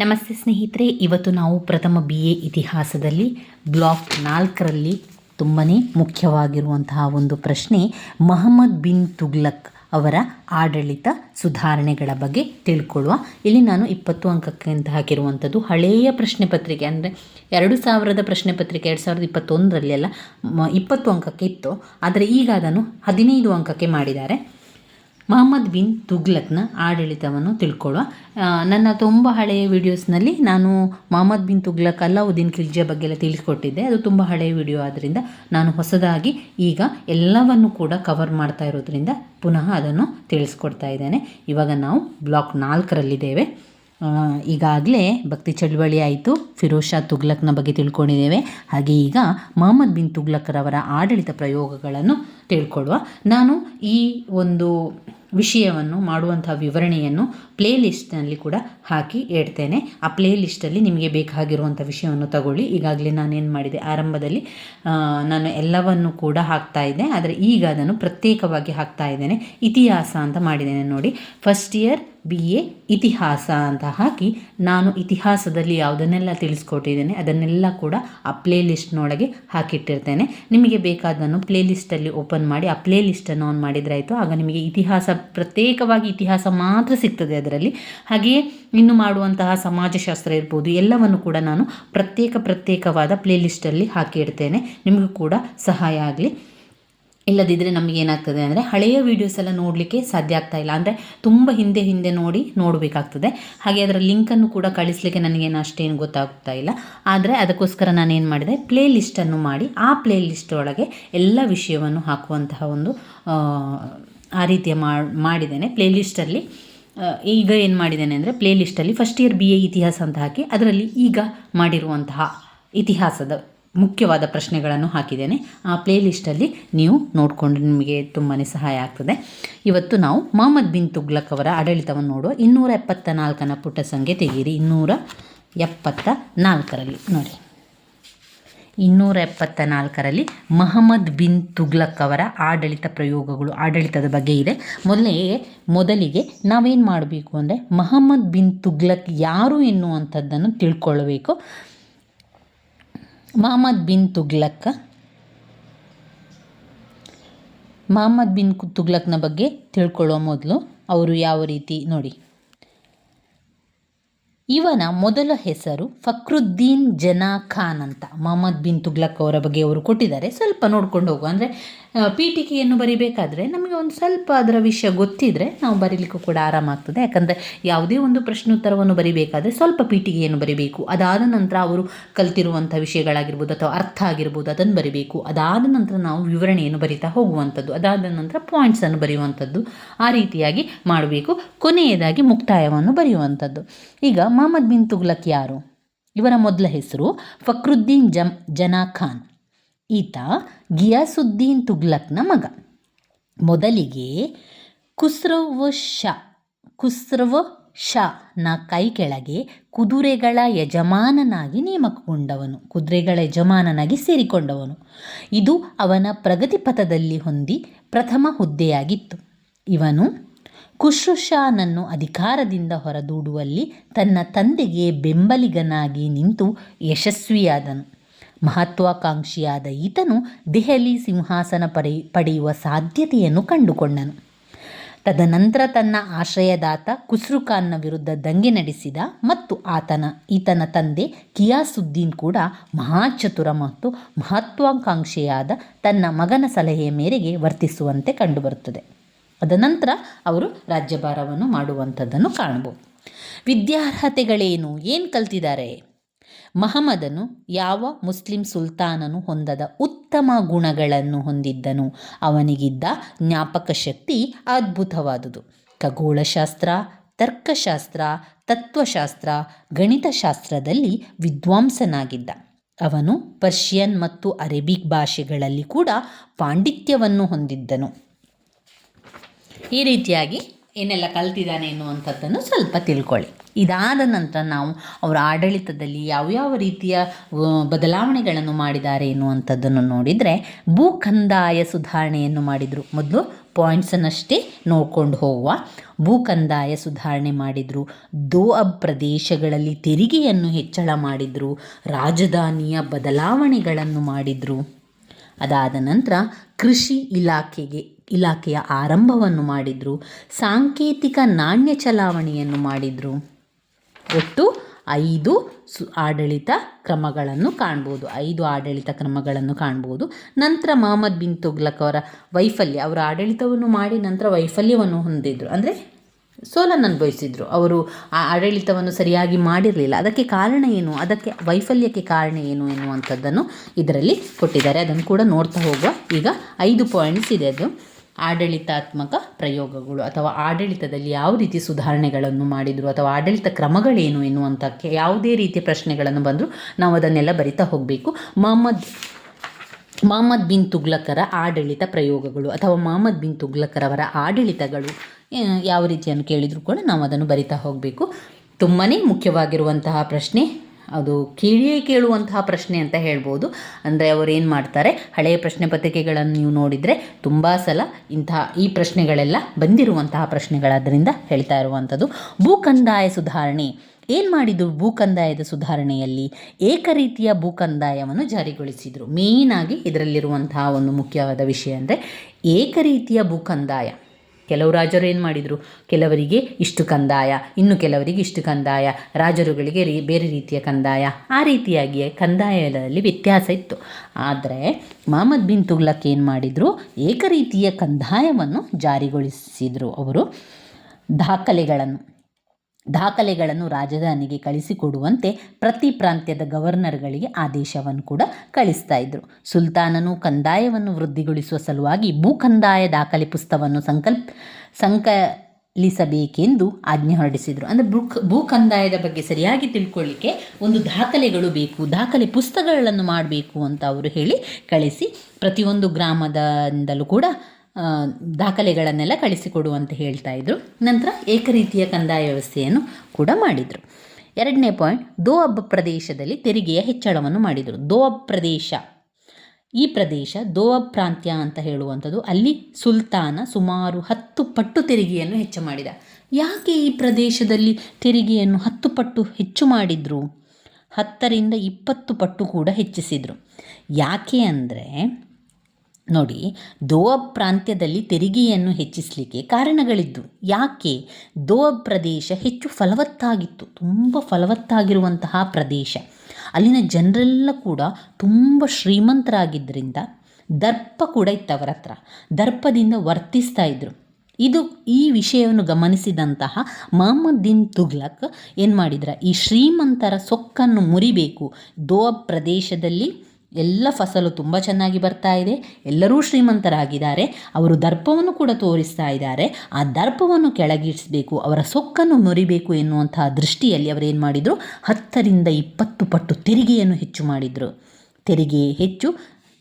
ನಮಸ್ತೆ ಸ್ನೇಹಿತರೆ, ಇವತ್ತು ನಾವು ಪ್ರಥಮ ಬಿ ಎ ಇತಿಹಾಸದಲ್ಲಿ ಬ್ಲಾಕ್ ನಾಲ್ಕರಲ್ಲಿ ತುಂಬಾ ಮುಖ್ಯವಾಗಿರುವಂತಹ ಒಂದು ಪ್ರಶ್ನೆ, ಮಹಮ್ಮದ್ ಬಿನ್ ತುಗ್ಲಕ್ ಅವರ ಆಡಳಿತ ಸುಧಾರಣೆಗಳ ಬಗ್ಗೆ ತಿಳ್ಕೊಳ್ಳುವ. ಇಲ್ಲಿ ನಾನು ಇಪ್ಪತ್ತು ಅಂಕಕ್ಕೆ ಅಂತ ಹಾಕಿರುವಂಥದ್ದು ಹಳೆಯ ಪ್ರಶ್ನೆ ಪತ್ರಿಕೆ, ಅಂದರೆ ಎರಡು ಸಾವಿರದ ಪ್ರಶ್ನೆ ಪತ್ರಿಕೆ, ಎರಡು ಸಾವಿರದ ಇಪ್ಪತ್ತೊಂದರಲ್ಲಿ ಎಲ್ಲ ಇಪ್ಪತ್ತು ಅಂಕಕ್ಕೆ ಇತ್ತು. ಆದರೆ ಈಗ ಅದನ್ನು ಹದಿನೈದು ಅಂಕಕ್ಕೆ ಮಾಡಿದ್ದಾರೆ. ಮಹಮ್ಮದ್ ಬಿನ್ ತುಗ್ಲಕ್ನ ಆಡಳಿತವನ್ನು ತಿಳ್ಕೊಳ್ಳುವ. ನನ್ನ ತುಂಬ ಹಳೆಯ ವಿಡಿಯೋಸ್ನಲ್ಲಿ ನಾನು ಮಹಮ್ಮದ್ ಬಿನ್ ತುಗ್ಲಕ್ ಅಲ್ಲಾವುದ್ದೀನ್ ಖಿಲ್ಜಿಯ ಬಗ್ಗೆ ಎಲ್ಲ ತಿಳಿಸ್ಕೊಟ್ಟಿದ್ದೆ. ಅದು ತುಂಬ ಹಳೆಯ ವಿಡಿಯೋ. ಆದ್ದರಿಂದ ನಾನು ಹೊಸದಾಗಿ ಈಗ ಎಲ್ಲವನ್ನು ಕೂಡ ಕವರ್ ಮಾಡ್ತಾ ಇರೋದ್ರಿಂದ ಪುನಃ ಅದನ್ನು ತಿಳಿಸ್ಕೊಡ್ತಾ ಇದ್ದೇನೆ. ಇವಾಗ ನಾವು ಬ್ಲಾಕ್ ನಾಲ್ಕರಲ್ಲಿದ್ದೇವೆ. ಈಗಾಗಲೇ ಭಕ್ತಿ ಚಳುವಳಿ ಆಯಿತು. ಫಿರೋಜ್ ಶಾ ತುಗ್ಲಕ್ನ ಬಗ್ಗೆ ತಿಳ್ಕೊಂಡಿದ್ದೇವೆ. ಹಾಗೆ ಈಗ ಮೊಹಮ್ಮದ್ ಬಿನ್ ತುಗ್ಲಕ್ರವರ ಆಡಳಿತ ಪ್ರಯೋಗಗಳನ್ನು ತಿಳ್ಕೊಳ್ಳುವ. ನಾನು ಈ ಒಂದು ವಿಷಯವನ್ನು ಮಾಡುವಂಥ ವಿವರಣೆಯನ್ನು ಪ್ಲೇ ಲಿಸ್ಟ್ನಲ್ಲಿ ಕೂಡ ಹಾಕಿ ಇಡ್ತೇನೆ ಆ ಪ್ಲೇ ಲಿಸ್ಟಲ್ಲಿ ನಿಮಗೆ ಬೇಕಾಗಿರುವಂಥ ವಿಷಯವನ್ನು ತಗೊಳ್ಳಿ. ಈಗಾಗಲೇ ನಾನೇನು ಮಾಡಿದೆ, ಆರಂಭದಲ್ಲಿ ನಾನು ಎಲ್ಲವನ್ನು ಕೂಡ ಹಾಕ್ತಾ ಇದ್ದೆ. ಆದರೆ ಈಗ ಅದನ್ನು ಪ್ರತ್ಯೇಕವಾಗಿ ಹಾಕ್ತಾ ಇದ್ದೇನೆ. ಇತಿಹಾಸ ಅಂತ ಮಾಡಿದ್ದೇನೆ ನೋಡಿ. ಫಸ್ಟ್ ಇಯರ್, ಬಿ ಎ, ಇತಿಹಾಸ ಅಂತ ಹಾಕಿ ನಾನು ಇತಿಹಾಸದಲ್ಲಿ ಯಾವುದನ್ನೆಲ್ಲ ತಿಳಿಸ್ಕೊಟ್ಟಿದ್ದೇನೆ, ಅದನ್ನೆಲ್ಲ ಕೂಡ ಆ ಪ್ಲೇ ಲಿಸ್ಟ್ನೊಳಗೆ ಹಾಕಿಟ್ಟಿರ್ತೇನೆ. ನಿಮಗೆ ಬೇಕಾದನ್ನು ಪ್ಲೇ ಲಿಸ್ಟಲ್ಲಿ ಓಪನ್ ಮಾಡಿ, ಆ ಪ್ಲೇ ಲಿಸ್ಟನ್ನು ಆನ್ ಮಾಡಿದರೆ ಆಯಿತು. ಆಗ ನಿಮಗೆ ಇತಿಹಾಸ, ಪ್ರತ್ಯೇಕವಾಗಿ ಇತಿಹಾಸ ಮಾತ್ರ ಸಿಗ್ತದೆ ಅದರಲ್ಲಿ. ಹಾಗೆಯೇ ಇನ್ನು ಮಾಡುವಂತಹ ಸಮಾಜಶಾಸ್ತ್ರ ಇರ್ಬೋದು ಎಲ್ಲವನ್ನು ಕೂಡ ನಾನು ಪ್ರತ್ಯೇಕ ಪ್ರತ್ಯೇಕವಾದ ಪ್ಲೇಲಿಸ್ಟಲ್ಲಿ ಹಾಕಿ ಇಡ್ತೇನೆ. ನಿಮಗೂ ಕೂಡ ಸಹಾಯ ಆಗಲಿ. ಇಲ್ಲದಿದ್ದರೆ ನಮಗೆ ಏನಾಗ್ತದೆ ಅಂದರೆ ಹಳೆಯ ವೀಡಿಯೋಸ್ ಎಲ್ಲ ನೋಡಲಿಕ್ಕೆ ಸಾಧ್ಯ ಆಗ್ತಾ ಇಲ್ಲ. ಅಂದರೆ ತುಂಬ ಹಿಂದೆ ಹಿಂದೆ ನೋಡಿ ನೋಡಬೇಕಾಗ್ತದೆ. ಹಾಗೆ ಅದರ ಲಿಂಕನ್ನು ಕೂಡ ಕಳಿಸ್ಲಿಕ್ಕೆ ನನಗೇನು ಅಷ್ಟೇನು ಗೊತ್ತಾಗ್ತಾ ಇಲ್ಲ. ಆದರೆ ಅದಕ್ಕೋಸ್ಕರ ನಾನೇನು ಮಾಡಿದೆ ಪ್ಲೇ ಲಿಸ್ಟನ್ನು ಮಾಡಿ ಆ ಪ್ಲೇ ಲಿಸ್ಟ್ ಒಳಗೆ ಎಲ್ಲ ವಿಷಯವನ್ನು ಹಾಕುವಂತಹ ಒಂದು ಆ, ರೀತಿಯ ಮಾಡಿದ್ದೇನೆ ಪ್ಲೇ ಲಿಸ್ಟಲ್ಲಿ ಈಗ ಏನು ಮಾಡಿದ್ದೇನೆ ಅಂದರೆ ಪ್ಲೇ ಲಿಸ್ಟಲ್ಲಿ ಫಸ್ಟ್ ಇಯರ್ ಬಿ ಎ ಇತಿಹಾಸ ಅಂತ ಹಾಕಿ ಅದರಲ್ಲಿ ಈಗ ಮಾಡಿರುವಂತಹ ಇತಿಹಾಸದ ಮುಖ್ಯವಾದ ಪ್ರಶ್ನೆಗಳನ್ನು ಹಾಕಿದ್ದೇನೆ. ಆ ಪ್ಲೇ ಲಿಸ್ಟಲ್ಲಿ ನೀವು ನೋಡಿಕೊಂಡು ನಿಮಗೆ ತುಂಬಾ ಸಹಾಯ ಆಗ್ತದೆ. ಇವತ್ತು ನಾವು ಮೊಹಮ್ಮದ್ ಬಿನ್ ತುಗ್ಲಕ್ ಅವರ ಆಡಳಿತವನ್ನು ನೋಡುವ ಇನ್ನೂರ ಎಪ್ಪತ್ತ ನಾಲ್ಕನ ಪುಟ ಸಂಖ್ಯೆ ತೆಗೀರಿ ಇನ್ನೂರ ಎಪ್ಪತ್ತ ನಾಲ್ಕರಲ್ಲಿ ನೋಡಿ. ಇನ್ನೂರ ಎಪ್ಪತ್ತ ನಾಲ್ಕರಲ್ಲಿ ಮಹಮ್ಮದ್ ಬಿನ್ ತುಗ್ಲಕ್ ಅವರ ಆಡಳಿತ ಪ್ರಯೋಗಗಳು ಆಡಳಿತದ ಬಗ್ಗೆ ಇದೆ. ಮೊದಲೇ, ಮೊದಲಿಗೆ ನಾವೇನು ಮಾಡಬೇಕು ಅಂದರೆ ಮಹಮ್ಮದ್ ಬಿನ್ ತುಗ್ಲಕ್ ಯಾರು ಎನ್ನುವಂಥದ್ದನ್ನು ತಿಳ್ಕೊಳ್ಬೇಕು. ಮಹಮ್ಮದ್ ಬಿನ್ ತುಗ್ಲಕ್, ಮಹಮ್ಮದ್ ಬಿನ್ ತುಗ್ಲಕ್ನ ಬಗ್ಗೆ ತಿಳ್ಕೊಳ್ಳೋ ಮೊದಲು ಅವರು ಯಾವ ರೀತಿ, ನೋಡಿ. ಇವನ ಮೊದಲ ಹೆಸರು ಫಕ್ರುದ್ದೀನ್ ಜನಾ ಖಾನ್ ಅಂತ. ಮೊಹಮ್ಮದ್ ಬಿನ್ ತುಗ್ಲಕ್ ಅವರ ಬಗ್ಗೆ ಅವರು ಕೊಟ್ಟಿದ್ದಾರೆ. ಸ್ವಲ್ಪ ನೋಡ್ಕೊಂಡು ಹೋಗುವ. ಅಂದರೆ ಪೀಠಿಕೆಯನ್ನು ಬರಿಬೇಕಾದ್ರೆ ನಮಗೆ ಒಂದು ಸ್ವಲ್ಪ ಅದರ ವಿಷಯ ಗೊತ್ತಿದ್ದರೆ ನಾವು ಬರೀಲಿಕ್ಕೂ ಕೂಡ ಆರಾಮಾಗ್ತದೆ ಯಾಕಂದರೆ ಯಾವುದೇ ಒಂದು ಪ್ರಶ್ನೋತ್ತರವನ್ನು ಬರಿಬೇಕಾದ್ರೆ ಸ್ವಲ್ಪ ಪೀಠಿಗೆಯನ್ನು ಬರಿಬೇಕು. ಅದಾದ ನಂತರ ಅವರು ಕಲ್ತಿರುವಂಥ ವಿಷಯಗಳಾಗಿರ್ಬೋದು ಅಥವಾ ಅರ್ಥ ಆಗಿರ್ಬೋದು ಅದನ್ನು ಬರಿಬೇಕು. ಅದಾದ ನಂತರ ನಾವು ವಿವರಣೆಯನ್ನು ಬರಿತಾ ಹೋಗುವಂಥದ್ದು. ಅದಾದ ನಂತರ ಪಾಯಿಂಟ್ಸನ್ನು ಬರೆಯುವಂಥದ್ದು ಆ ರೀತಿಯಾಗಿ ಮಾಡಬೇಕು. ಕೊನೆಯದಾಗಿ ಮುಕ್ತಾಯವನ್ನು ಬರೆಯುವಂಥದ್ದು. ಈಗ ಮಹಮ್ಮದ್ ಬಿನ್ ತುಗ್ಲಕ್ ಯಾರು? ಇವರ ಮೊದಲ ಹೆಸರು ಫಕ್ರುದ್ದೀನ್ ಜಮ್ ಜನಾ ಖಾನ್ ಈತ ಗಿಯಾಸುದ್ದೀನ್ ತುಗ್ಲಕ್ನ ಮಗ. ಮೊದಲಿಗೆ ಕುಸ್ರವ್ ಶಾ ಕುಸ್ರವ್ನ ಕೈ ಕೆಳಗೆ ಕುದುರೆಗಳ ಯಜಮಾನನಾಗಿ ನೇಮಕಗೊಂಡವನು, ಕುದುರೆಗಳ ಯಜಮಾನನಾಗಿ ಸೇರಿಕೊಂಡವನು. ಇದು ಅವನ ಪ್ರಗತಿ ಪಥದಲ್ಲಿ ಹೊಂದಿ ಪ್ರಥಮ ಹುದ್ದೆಯಾಗಿತ್ತು. ಇವನು ಖುಷ್ರುಷಾನನ್ನು ಅಧಿಕಾರದಿಂದ ಹೊರದೂಡುವಲ್ಲಿ ತನ್ನ ತಂದೆಗೆ ಬೆಂಬಲಿಗನಾಗಿ ನಿಂತು ಯಶಸ್ವಿಯಾದನು. ಮಹತ್ವಾಕಾಂಕ್ಷಿಯಾದ ಈತನು ದೆಹಲಿ ಸಿಂಹಾಸನ ಪಡೆ, ಪಡೆಯುವ ಸಾಧ್ಯತೆಯನ್ನು ಕಂಡುಕೊಂಡನು. ತದನಂತರ ತನ್ನ ಆಶ್ರಯದಾತ ಖುಸ್ರುಖಾನ್ನ ವಿರುದ್ಧ ದಂಗೆ ನಡೆಸಿದ ಮತ್ತು ಆತನ, ಈತನ ತಂದೆ ಕಿಯಾಸುದ್ದೀನ್ ಕೂಡ ಮಹಾಚತುರ ಮತ್ತು ಮಹತ್ವಾಕಾಂಕ್ಷೆಯಾದ ತನ್ನ ಮಗನ ಸಲಹೆಯ ಮೇರೆಗೆ ವರ್ತಿಸುವಂತೆ ಕಂಡುಬರುತ್ತದೆ. ಅದನಂತರ ಅವರು ರಾಜ್ಯಭಾರವನ್ನು ಮಾಡುವಂಥದ್ದನ್ನು ಕಾಣಬಹುದು. ವಿದ್ಯಾರ್ಹತೆಗಳೇನು? ಏನು ಕಲ್ತಿದ್ದಾರೆ? ಮಹಮ್ಮದನು ಯಾವ ಮುಸ್ಲಿಂ ಸುಲ್ತಾನನು ಹೊಂದದ ಉತ್ತಮ ಗುಣಗಳನ್ನು ಹೊಂದಿದ್ದನು. ಅವನಿಗಿದ್ದ ಜ್ಞಾಪಕ ಶಕ್ತಿ ಅದ್ಭುತವಾದುದು. ಖಗೋಳಶಾಸ್ತ್ರ, ತರ್ಕಶಾಸ್ತ್ರ, ತತ್ವಶಾಸ್ತ್ರ, ಗಣಿತಶಾಸ್ತ್ರದಲ್ಲಿ ವಿದ್ವಾಂಸನಾಗಿದ್ದ. ಅವನು ಪರ್ಷಿಯನ್ ಮತ್ತು ಅರೇಬಿಕ್ ಭಾಷೆಗಳಲ್ಲಿ ಕೂಡ ಪಾಂಡಿತ್ಯವನ್ನು ಹೊಂದಿದ್ದನು. ಈ ರೀತಿಯಾಗಿ ಏನೆಲ್ಲ ಕಲ್ತಿದ್ದಾನೆ ಎನ್ನುವಂಥದ್ದನ್ನು ಸ್ವಲ್ಪ ತಿಳ್ಕೊಳ್ಳಿ. ಇದಾದ ನಂತರ ನಾವು ಅವರ ಆಡಳಿತದಲ್ಲಿ ಯಾವ್ಯಾವ ರೀತಿಯ ಬದಲಾವಣೆಗಳನ್ನು ಮಾಡಿದ್ದಾರೆ ಎನ್ನುವಂಥದ್ದನ್ನು ನೋಡಿದರೆ ಭೂ ಕಂದಾಯ ಸುಧಾರಣೆಯನ್ನು ಮಾಡಿದರು. ಮೊದಲು ಪಾಯಿಂಟ್ಸನ್ನಷ್ಟೇ ನೋಡ್ಕೊಂಡು ಹೋಗುವ. ಭೂಕಂದಾಯ ಸುಧಾರಣೆ ಮಾಡಿದರು. ದೋಅಬ್ ಪ್ರದೇಶಗಳಲ್ಲಿ ತೆರಿಗೆಯನ್ನು ಹೆಚ್ಚಳ ಮಾಡಿದರು. ರಾಜಧಾನಿಯ ಬದಲಾವಣೆಗಳನ್ನು ಮಾಡಿದರು. ಅದಾದ ನಂತರ ಕೃಷಿ ಇಲಾಖೆಗೆ, ಇಲಾಖೆಯ ಆರಂಭವನ್ನು ಮಾಡಿದರು. ಸಾಂಕೇತಿಕ ನಾಣ್ಯ ಚಲಾವಣೆಯನ್ನು ಮಾಡಿದರು. ಒಟ್ಟು ಐದು ಸು ಆಡಳಿತ ಕ್ರಮಗಳನ್ನು ಕಾಣ್ಬೋದು. ಐದು ಆಡಳಿತ ಕ್ರಮಗಳನ್ನು ಕಾಣ್ಬೋದು. ನಂತರ ಮೊಹಮ್ಮದ್ ಬಿನ್ ತುಗ್ಲಕ್ ಅವರ ವೈಫಲ್ಯ. ಅವರ ಆಡಳಿತವನ್ನು ಮಾಡಿ ನಂತರ ವೈಫಲ್ಯವನ್ನು ಹೊಂದಿದ್ರು. ಅಂದರೆ ಸೋಲನ್ನು ಅನುಭವಿಸಿದ್ರು. ಅವರು ಆ ಆಡಳಿತವನ್ನು ಸರಿಯಾಗಿ ಮಾಡಿರಲಿಲ್ಲ. ಅದಕ್ಕೆ ಕಾರಣ ಏನು? ಅದಕ್ಕೆ ವೈಫಲ್ಯಕ್ಕೆ ಕಾರಣ ಏನು ಎನ್ನುವಂಥದ್ದನ್ನು ಇದರಲ್ಲಿ ಕೊಟ್ಟಿದ್ದಾರೆ. ಅದನ್ನು ಕೂಡ ನೋಡ್ತಾ ಹೋಗುವ ಈಗ ಐದು ಪಾಯಿಂಟ್ಸ್ ಇದೆ ಅದು. ಆಡಳಿತಾತ್ಮಕ ಪ್ರಯೋಗಗಳು ಅಥವಾ ಆಡಳಿತದಲ್ಲಿ ಯಾವ ರೀತಿ ಸುಧಾರಣೆಗಳನ್ನು ಮಾಡಿದರು ಅಥವಾ ಆಡಳಿತ ಕ್ರಮಗಳೇನು ಎನ್ನುವಂಥಕ್ಕೆ ಯಾವುದೇ ರೀತಿಯ ಪ್ರಶ್ನೆಗಳನ್ನು ಬಂದರೂ ನಾವು ಅದನ್ನೆಲ್ಲ ಬರಿತಾ ಹೋಗಬೇಕು. ಮೊಹಮ್ಮದ್ ಮೊಹಮ್ಮದ್ ಬಿನ್ ತುಗ್ಲಕರ ಆಡಳಿತ ಪ್ರಯೋಗಗಳು ಅಥವಾ ಮೊಹಮ್ಮದ್ ಬಿನ್ ತುಗ್ಲಕರವರ ಆಡಳಿತಗಳು ಯಾವ ರೀತಿಯನ್ನು ಕೇಳಿದರೂ ಕೂಡ ನಾವು ಅದನ್ನು ಬರಿತಾ ಹೋಗಬೇಕು. ತುಂಬಾ ಮುಖ್ಯವಾಗಿರುವಂತಹ ಪ್ರಶ್ನೆ ಅದು ಕೇಳಿಯೇ ಕೇಳುವಂತಹ ಪ್ರಶ್ನೆ ಅಂತ ಹೇಳ್ಬೋದು. ಅಂದರೆ ಅವರು ಏನು ಮಾಡ್ತಾರೆ? ಹಳೆಯ ಪ್ರಶ್ನೆ ಪತ್ರಿಕೆಗಳನ್ನು ನೀವು ನೋಡಿದರೆ ತುಂಬ ಸಲ ಇಂತಹ ಈ ಪ್ರಶ್ನೆಗಳೆಲ್ಲ ಬಂದಿರುವಂತಹ ಪ್ರಶ್ನೆಗಳಾದ್ದರಿಂದ ಹೇಳ್ತಾ ಇರುವಂಥದ್ದು. ಭೂಕಂದಾಯ ಸುಧಾರಣೆ. ಏನು ಮಾಡಿದರು ಭೂಕಂದಾಯದ ಸುಧಾರಣೆಯಲ್ಲಿ? ಏಕರೀತಿಯ ಭೂಕಂದಾಯವನ್ನು ಜಾರಿಗೊಳಿಸಿದರು. ಮೇಯ್ನಾಗಿ ಇದರಲ್ಲಿರುವಂತಹ ಒಂದು ಮುಖ್ಯವಾದ ವಿಷಯ ಅಂದರೆ ಏಕರೀತಿಯ ಭೂಕಂದಾಯ. ಕೆಲವು ರಾಜರು ಏನು ಮಾಡಿದರು? ಕೆಲವರಿಗೆ ಇಷ್ಟು ಕಂದಾಯ, ಇನ್ನು ಕೆಲವರಿಗೆ ಇಷ್ಟು ಕಂದಾಯ, ರಾಜರುಗಳಿಗೆ ರೀ ಬೇರೆ ರೀತಿಯ ಕಂದಾಯ. ಆ ರೀತಿಯಾಗಿ ಕಂದಾಯದಲ್ಲಿ ವ್ಯತ್ಯಾಸ ಇತ್ತು. ಆದರೆ ಮಹಮ್ಮದ್ ಬಿನ್ ತುಗ್ಲಕ್ ಏನು ಮಾಡಿದರು? ಏಕರೀತಿಯ ಕಂದಾಯವನ್ನು ಜಾರಿಗೊಳಿಸಿದರು ಅವರು. ದಾಖಲೆಗಳನ್ನು. ದಾಖಲೆಗಳನ್ನು ರಾಜಧಾನಿಗೆ ಕಳಿಸಿಕೊಡುವಂತೆ ಪ್ರತಿ ಪ್ರಾಂತ್ಯದ ಗವರ್ನರ್ಗಳಿಗೆ ಆದೇಶವನ್ನು ಕೂಡ ಕಳಿಸ್ತಾ ಇದ್ದರು ಸುಲ್ತಾನನು ಕಂದಾಯವನ್ನು ವೃದ್ಧಿಗೊಳಿಸುವ ಸಲುವಾಗಿ ಭೂಕಂದಾಯ ದಾಖಲೆ ಪುಸ್ತಕವನ್ನು ಸಂಕಲ್ಪ, ಸಂಕಲಿಸಬೇಕೆಂದು ಆಜ್ಞೆ ಹೊರಡಿಸಿದರು. ಅಂದರೆ ಭೂ ಕಂದಾಯದ ಬಗ್ಗೆ ಸರಿಯಾಗಿ ತಿಳ್ಕೊಳ್ಳಿಕ್ಕೆ ಒಂದು ದಾಖಲೆಗಳು ಬೇಕು, ದಾಖಲೆ ಪುಸ್ತಕಗಳನ್ನು ಮಾಡಬೇಕು ಅಂತ ಅವರು ಹೇಳಿ ಕಳಿಸಿ ಪ್ರತಿಯೊಂದು ಗ್ರಾಮದಿಂದಲೂ ಕೂಡ ಆ, ಕಳಿಸಿಕೊಡು ಅಂತ ಹೇಳ್ತಾ ಇದ್ರು. ನಂತರ ಏಕರೀತಿಯ ಕಂದಾಯ ವ್ಯವಸ್ಥೆಯನ್ನು ಕೂಡ ಮಾಡಿದರು. ಎರಡನೇ ಪಾಯಿಂಟ್ ದೋಅಬ್ ಪ್ರದೇಶದಲ್ಲಿ ತೆರಿಗೆಯ ಹೆಚ್ಚಳವನ್ನು ಮಾಡಿದರು. ದೋಅಬ್ ಪ್ರದೇಶ. ಈ ಪ್ರದೇಶ ದೋಅಬ್ ಪ್ರಾಂತ್ಯ ಅಂತ ಹೇಳುವಂಥದ್ದು ಅಲ್ಲಿ ಸುಲ್ತಾನ ಸುಮಾರು ಹತ್ತು ಪಟ್ಟು ತೆರಿಗೆಯನ್ನು ಹೆಚ್ಚು ಮಾಡಿದ. ಯಾಕೆ ಈ ಪ್ರದೇಶದಲ್ಲಿ ತೆರಿಗೆಯನ್ನು ಹತ್ತು ಪಟ್ಟು ಹೆಚ್ಚು ಮಾಡಿದರು? ಹತ್ತರಿಂದ ಇಪ್ಪತ್ತು ಪಟ್ಟು ಕೂಡ ಹೆಚ್ಚಿಸಿದರು. ಯಾಕೆ ಅಂದರೆ ನೋಡಿ, ದೋಅಬ್ ಪ್ರಾಂತ್ಯದಲ್ಲಿ ತೆರಿಗೆಯನ್ನು ಹೆಚ್ಚಿಸಲಿಕ್ಕೆ ಕಾರಣಗಳಿದ್ದು, ಯಾಕೆ? ದೋಅಬ್ ಪ್ರದೇಶ ಹೆಚ್ಚು ಫಲವತ್ತಾಗಿತ್ತು, ತುಂಬ ಫಲವತ್ತಾಗಿರುವಂತಹ ಪ್ರದೇಶ. ಅಲ್ಲಿನ ಜನರೆಲ್ಲ ಕೂಡ ತುಂಬ ಶ್ರೀಮಂತರಾಗಿದ್ದರಿಂದ ದರ್ಪ ಕೂಡ ಇತ್ತು ಅವರ ಹತ್ರ, ದರ್ಪದಿಂದ ವರ್ತಿಸ್ತಾ ಇದ್ದರು ಇದು ಈ ವಿಷಯವನ್ನು ಗಮನಿಸಿದಂತಹ ಮಹಮ್ಮದ್ ದಿನ್ ತುಗ್ಲಕ್ ಏನು ಮಾಡಿದ್ರ, ಈ ಶ್ರೀಮಂತರ ಸೊಕ್ಕನ್ನು ಮುರಿಬೇಕು. ದೋಅಬ್ ಪ್ರದೇಶದಲ್ಲಿ ಎಲ್ಲ ಫಸಲು ತುಂಬ ಚೆನ್ನಾಗಿ ಬರ್ತಾ ಇದೆ. ಎಲ್ಲರೂ ಶ್ರೀಮಂತರಾಗಿದ್ದಾರೆ. ಅವರು ದರ್ಪವನ್ನು ಕೂಡ ತೋರಿಸ್ತಾ ಇದ್ದಾರೆ. ಆ ದರ್ಪವನ್ನು ಕೆಳಗಿಡಿಸಬೇಕು ಅವರ ಸೊಕ್ಕನ್ನು ಮುರಿಬೇಕು ಎನ್ನುವಂತಹ ದೃಷ್ಟಿಯಲ್ಲಿ ಅವರು ಏನು ಮಾಡಿದರು? ಹತ್ತರಿಂದ ಇಪ್ಪತ್ತು ಪಟ್ಟು ತೆರಿಗೆಯನ್ನು ಹೆಚ್ಚು ಮಾಡಿದರು. ತೆರಿಗೆ ಹೆಚ್ಚು,